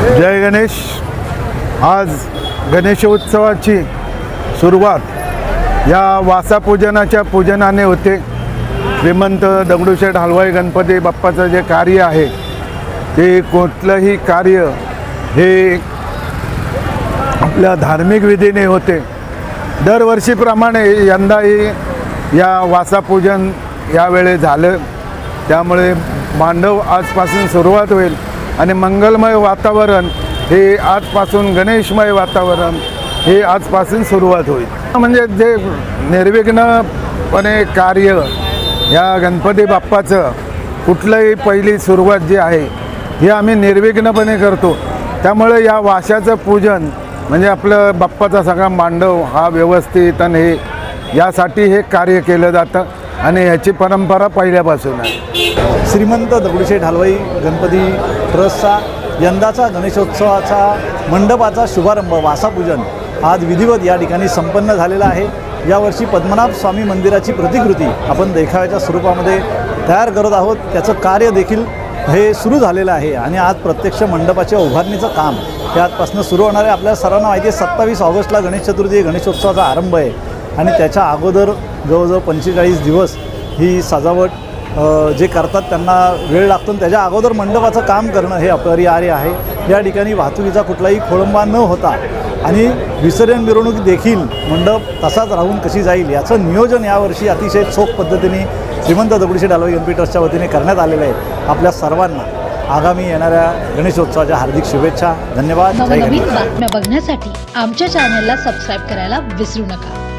जय गणेश. आज गणेशोत्सवाची सुरुवात या वासापूजनाच्या पूजनाने होते. श्रीमंत दगडूशेठ हलवाई गणपती बाप्पाचं जे कार्य आहे ते कुठलंही कार्य हे आपल्या धार्मिक विधीने होते. दरवर्षीप्रमाणे यंदाही या वासापूजन यावेळी झालं. त्यामुळे मांडव आजपासून सुरुवात होईल. आणि मंगलमय वातावरण हे आजपासून गणेशमय वातावरण हे आजपासून सुरुवात होईल. म्हणजे जे निर्विघ्नपणे कार्य या गणपती बाप्पाचं कुठलंही पहिली सुरुवात जी आहे हे आम्ही निर्विघ्नपणे करतो. त्यामुळे या वाशाचं पूजन म्हणजे आपलं बाप्पाचा सगळा मांडव हा व्यवस्थित आणि हे यासाठी हे कार्य केलं जातं. आणि याची परंपरा पहिल्यापासून आहे. श्रीमंत दगडूशेठ हलवाई गणपती ट्रस्टचा यंदाचा गणेशोत्सवाचा मंडपाचा शुभारंभ वासापूजन आज विधिवत या ठिकाणी संपन्न झालेला आहे. यावर्षी पद्मनाभ स्वामी मंदिराची प्रतिकृती आपण देखाव्याच्या स्वरूपामध्ये तयार करत आहोत. त्याचं कार्य देखील हे सुरू झालेलं आहे आणि आज प्रत्यक्ष मंडपाच्या उभारणीचं काम हे आजपासून सुरू होणार आहे. आपल्या सर्वांना माहिती आहे सत्तावीस ऑगस्टला गणेश चतुर्थी गणेशोत्सवाचा आरंभ आहे. आणि त्याच्या अगोदर जवळजवळ पंचेचाळीस दिवस ही सजावट जे करतात त्यांना वेळ लागतो त्याच्या अगोदर मंडपाचं काम करणं हे अपरिहार्य आहे. या ठिकाणी वाहतुकीचा कुठलाही खोळंबा न होता आणि विसर्जन मिरवणूक देखील मंडप तसाच राहून कशी जाईल याचं नियोजन यावर्षी अतिशय चोख पद्धतीने श्रीमंत दगडूशेठ हलवाई एम पी ट्रस्टच्या वतीने करण्यात आलेलं आहे. आपल्या सर्वांना आगामी येणाऱ्या गणेशोत्सवाच्या हार्दिक शुभेच्छा. धन्यवाद. बातम्या बघण्यासाठी आमच्या चॅनलला सबस्क्राईब करायला विसरू नका.